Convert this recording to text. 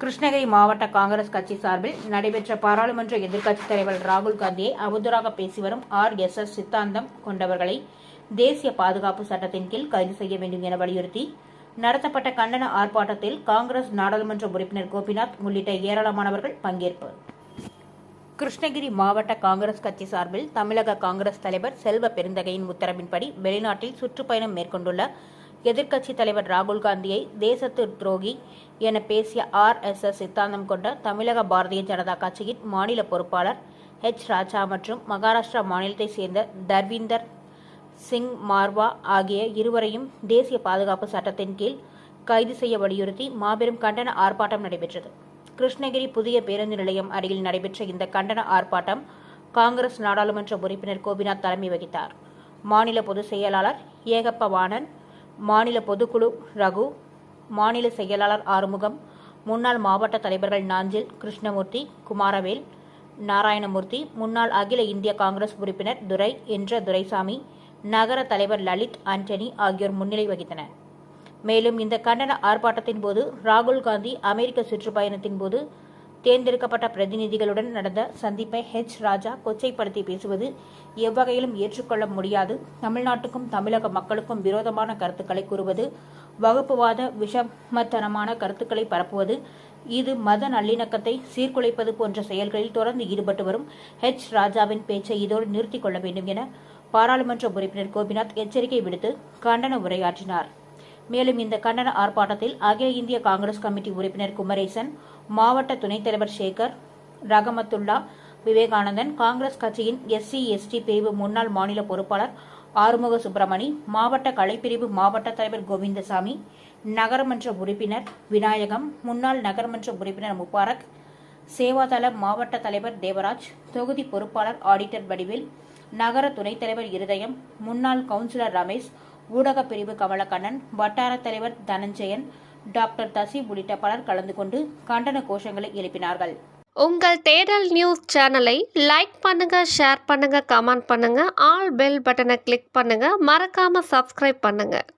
கிருஷ்ணகிரி மாவட்ட காங்கிரஸ் கட்சி சார்பில் நடைபெற்ற பாராளுமன்ற எதிர்க்கட்சித் தலைவர் ராகுல் காந்தியை அவதூறாக பேசி வரும் ஆர் எஸ் எஸ் சித்தாந்தம் கொண்டவர்களை தேசிய பாதுகாப்பு சட்டத்தின் கீழ் கைது செய்ய வேண்டும் என வலியுறுத்தி நடத்தப்பட்ட கண்டன ஆர்ப்பாட்டத்தில் காங்கிரஸ் நாடாளுமன்ற உறுப்பினர் கோபிநாத் உள்ளிட்ட ஏராளமானவர்கள் பங்கேற்பு. கிருஷ்ணகிரி மாவட்ட காங்கிரஸ் கட்சி சார்பில் தமிழக காங்கிரஸ் தலைவர் செல்வ பெருந்தகையின் உத்தரவின்படி வெளிநாட்டில் சுற்றுப்பயணம் மேற்கொண்டுள்ள எதிர்க்கட்சித் தலைவர் ராகுல் காந்தியை தேசத்து துரோகி என பேசிய ஆர் எஸ் எஸ் சித்தாந்தம் கொண்ட தமிழக பாரதிய ஜனதா கட்சியின் மாநில பொறுப்பாளர் ஹெச் ராஜா மற்றும் மகாராஷ்டிரா மாநிலத்தைச் சேர்ந்த தர்வீந்தர் சிங் மார்வா ஆகிய இருவரையும் தேசிய பாதுகாப்பு சட்டத்தின் கீழ் கைது செய்ய வலியுறுத்தி மாபெரும் கண்டன ஆர்ப்பாட்டம் நடைபெற்றது. கிருஷ்ணகிரி புதிய பேருந்து நிலையம் அருகில் நடைபெற்ற இந்த கண்டன ஆர்ப்பாட்டம் காங்கிரஸ் நாடாளுமன்ற உறுப்பினர் கோபிநாத் தலைமை வகித்தார். மாநில பொதுச் செயலாளர் ஏகப்ப வாணன் மாநில பொதுக்குழு ரகு மாநில செயலாளர் ஆறுமுகம் முன்னாள் மாவட்ட தலைவர்கள் நாஞ்சில் கிருஷ்ணமூர்த்தி குமாரவேல் நாராயணமூர்த்தி முன்னாள் அகில இந்திய காங்கிரஸ் உறுப்பினர் துரை என்ற துரைசாமி நகர தலைவர் லலித் ஆண்டனி ஆகியோர் முன்னிலை வகித்தனர். மேலும் இந்த கண்டன ஆர்ப்பாட்டத்தின் போது ராகுல் காந்தி அமெரிக்க சுற்றுப்பயணத்தின் போது தேர்ந்தெடுக்கப்பட்ட பிரதிநிதிகளுடன் நடந்த சந்திப்பை ஹெச் ராஜா கொச்சைப்படுத்தி பேசுவது எவ்வகையிலும் ஏற்றுக்கொள்ள முடியாது. தமிழ்நாட்டுக்கும் தமிழக மக்களுக்கும் விரோதமான கருத்துக்களை கூறுவது வகுப்புவாத விஷமத்தனமான கருத்துக்களை பரப்புவது இது மத நல்லிணக்கத்தை சீர்குலைப்பது போன்ற செயல்களில் தொடர்ந்து ஈடுபட்டு வரும் ஹெச் ராஜாவின் பேச்சை இதோடு நிறுத்திக் கொள்ள வேண்டும் என பாராளுமன்ற உறுப்பினர் கோபிநாத் எச்சரிக்கை விடுத்து கண்டன உரையாற்றினார். மேலும் இந்த கண்டன ஆர்ப்பாட்டத்தில் அகில இந்திய காங்கிரஸ் கமிட்டி உறுப்பினர் குமரேசன் மாவட்ட துணைத் தலைவர் சேகர் ரகமத்துல்லா விவேகானந்தன் காங்கிரஸ் கட்சியின் எஸ்சி எஸ்டி பிரிவு முன்னாள் மாநில பொறுப்பாளர் ஆறுமுக சுப்பிரமணி மாவட்ட கலைப்பிரிவு மாவட்ட தலைவர் கோவிந்தசாமி நகரமன்ற உறுப்பினர் விநாயகம் முன்னாள் நகரமன்ற உறுப்பினர் முபாரக் சேவாதள மாவட்ட தலைவர் தேவராஜ் தொகுதி பொறுப்பாளர் ஆடிட்டர் வடிவேல் நகர துணைத் தலைவர் இருதயம் முன்னாள் கவுன்சிலர் ரமேஷ் ஊடகப் பிரிவு கமலக்கண்ணன் வட்டார தலைவர் தனஞ்சயன் டாக்டர் தசி உள்ளிட்ட பலர் கலந்து கொண்டு கண்டன கோஷங்களை எழுப்பினார்கள். உங்கள் தேடல் நியூஸ் சேனலை லைக் பண்ணுங்க ஷேர் பண்ணுங்க கமெண்ட் பண்ணுங்க ஆல் பெல் பட்டனை கிளிக் பண்ணுங்க மறக்காம சப்ஸ்கிரைப் பண்ணுங்க.